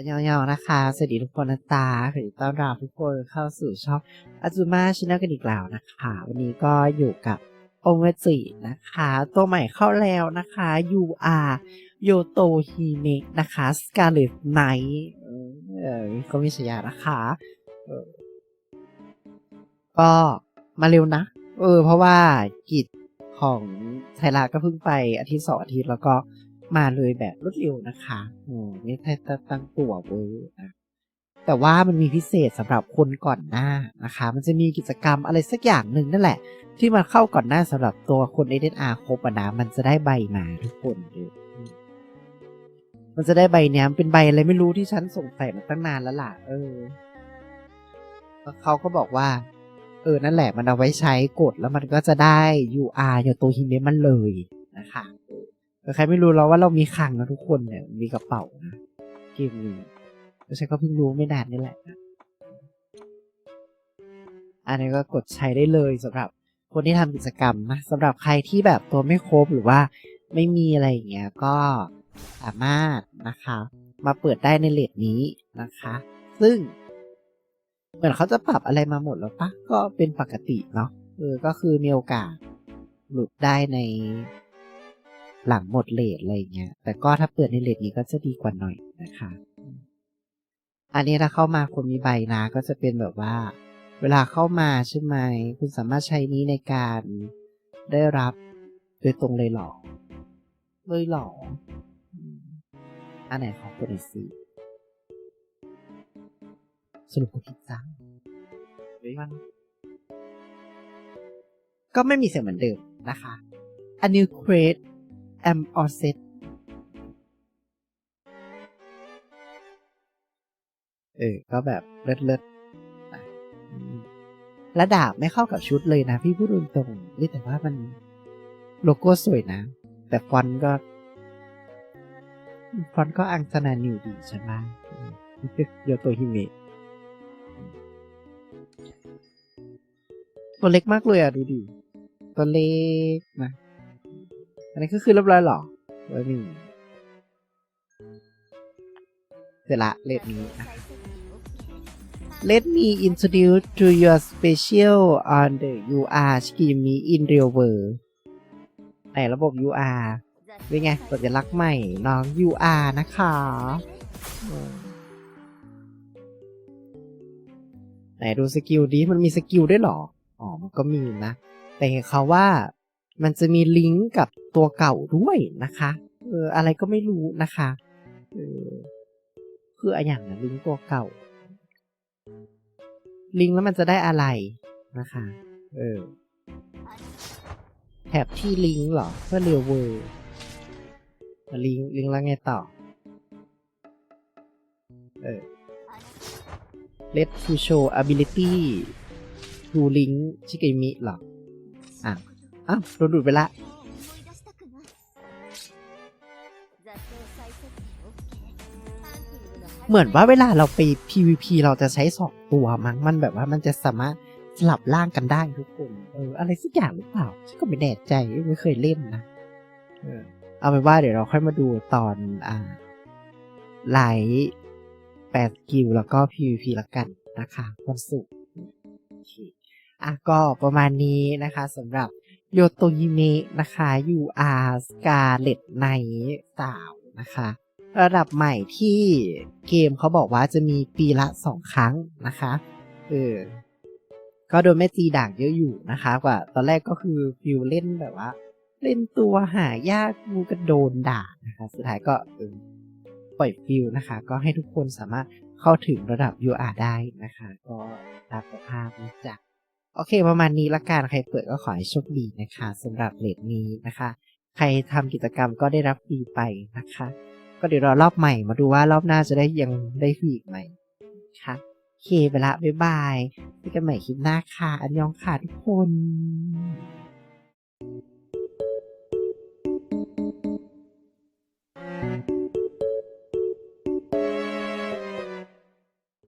อันยองๆนะคะ สวัสดีทุกคนนะตาขอต้อนรับทุกคนเข้าสู่ช่องอาจูมาชินากันอีกแล้วนะคะ วันนี้ก็อยู่กับองเวจินะคะ ตัวใหม่เข้าแล้วนะคะ UR โยโตฮิเนะนะคะ Scarlet Knight เออก็มีฉายานะคะก็มาเร็วนะ เออ เพราะว่ากิจของไทยรัฐก็เพิ่งไปอาทิตย์สองอาทิตย์แล้วก็ มาเลยแบบรวดเร็วนะคะโอ้ไม่ใช่ตั้งตัวเวอร์นะแต่ว่ามันมีพิเศษสำหรับคนก่อนหน้านะคะ มันจะมีกิจกรรมอะไรสักอย่างหนึ่งนั่นแหละ ที่มันเข้าก่อนหน้าสำหรับตัวคนเอเดนอาครบอะนะมันจะได้ใบมาทุกคนดูมันจะได้ใบเนี้ยมันเป็นใบอะไรไม่รู้ที่ฉันสงสัยมาตั้งนานแล้วล่ะ เออเขาก็บอกว่า เออนั่นแหละมันเอาไว้ใช้กดแล้วมันก็จะได้ UR อยู่ตัวฮิเมมันเลยนะคะ ใครไม่รู้เราว่าเรามีคลังนะทุกคนเนี่ยมีกระเป๋านะเกมนี้แล้วฉันก็เพิ่งรู้ไม่นานนี่แหละ อันนี้ก็กดใช้ได้เลยสำหรับคนที่ทำกิจกรรมนะสำหรับใครที่แบบตัวไม่ครบหรือว่าไม่มีอะไรอย่างเงี้ยก็สามารถนะคะ มาเปิดได้ในเลทนี้นะคะ ซึ่ง เหมือนเขาจะปรับอะไรมาหมดแล้วปะก็เป็นปกติเนาะเออก็คือมีโอกาสหลุดได้ใน หลังหมดเลทอะไรอย่างเงี้ย แต่ก็ถ้าเปิดในเลทนี้ก็จะดีกว่าหน่อยนะคะ อันนี้ถ้าเข้ามาคนมีใบนะก็จะเป็นแบบว่า เวลาเข้ามาใช่ไหมคุณสามารถใช้นี้ในการได้รับโดยตรงเลยหรอเลยหรออืมอันไหนของคนอีกสิสรุปก็ผิดจังเฮ้ยมันก็ไม่มีเสียงเหมือนเดิมนะคะ a new crate am all set เออ ก็แบบเลิศเลิศๆนะอืมและดาบไม่เข้ากับชุดเลยนะ พี่พูดตรงๆนี่แต่ว่ามันโลโก้สวยนะ แต่ฟอนต์ก็ ฟอนต์ก็อังสนานิวดีใช่ไหมอืมโยโตฮิเมะตัวเล็กมากเลยอะ ดูดิ ตัวเล็กนะอั นนี้ก็คือเรียบร้อยหรอแล้วนี่เสร็จละเลดนี้ Let me introduce to your special on the UR scheme in real world ในระบบ UR เป็นไงสัญลักษณ์ใหม่น้อง UR นะคะไหนดูสกิลดีมันมีสกิลด้วยหรอ อ๋อ มันก็มีนะ แต่เห็นเขาว่ามันจะมีลิงก์กับ ตัวเก่าด้วยนะคะเอออะไรก็ไม่รู้นะคะเออคือออย่างนะลิงก์ตัวเก่า ลิงก์แล้วมันจะได้อะไรนะคะเออแถบที่ลิงก์เหรอเพื่อเรียวเวอร์ลิงก์ลิงก์แล้วไงต่อเออ let to show ability to link ชิเกมิเหรออะอ้าวโดนดูดไปละ เหมือนว่าเวลาเราไป PVP เราจะใช้สองตัวมั้งมันแบบว่ามันจะสามารถสลับร่างกันได้ทุกคนเอออะไรสักอย่างหรือเปล่าฉันก็ไม่แน่ใจไม่เคยเล่นนะเออเอาเป็นว่าเดี๋ยวเราค่อยมาดูตอนอ่าไลท์แปดกิลแล้วก็ PVP ละกันนะคะวันศุกร์อะก็ประมาณนี้นะคะสำหรับโยโตยิเมะนะคะ UR Scarlet Knight สาวนะคะ ระดับใหม่ที่เกมเขาบอกว่าจะมีปีละสองครั้งนะคะเออก็โดนแม่จีด่างเยอะอยู่นะคะกว่า ตอนแรกก็คือฟิวเล่นแบบว่า เล่นตัวหายากมูก็โดนด่านะคะสุดท้ายก็เออปล่อยฟิวนะคะ ก็ให้ทุกคนสามารถเข้าถึงระดับ UR ได้นะคะ ก็ตามสภาพนะจ๊ะโอเค ประมาณนี้ละกันใครเปิดก็ขอให้โชคดีนะคะสำหรับเลทนี้นะคะ ใครทำกิจกรรมก็ได้รับฟรีไปนะคะ ก็เดี๋ยวรอรอบใหม่มาดูว่ารอบหน้าจะได้ยังได้ฟีอีกไหมค่ะโอเคไปละบ๊ายบายเจอกันใหม่คลิปหน้าค่ะ อันยองค่ะทุกคน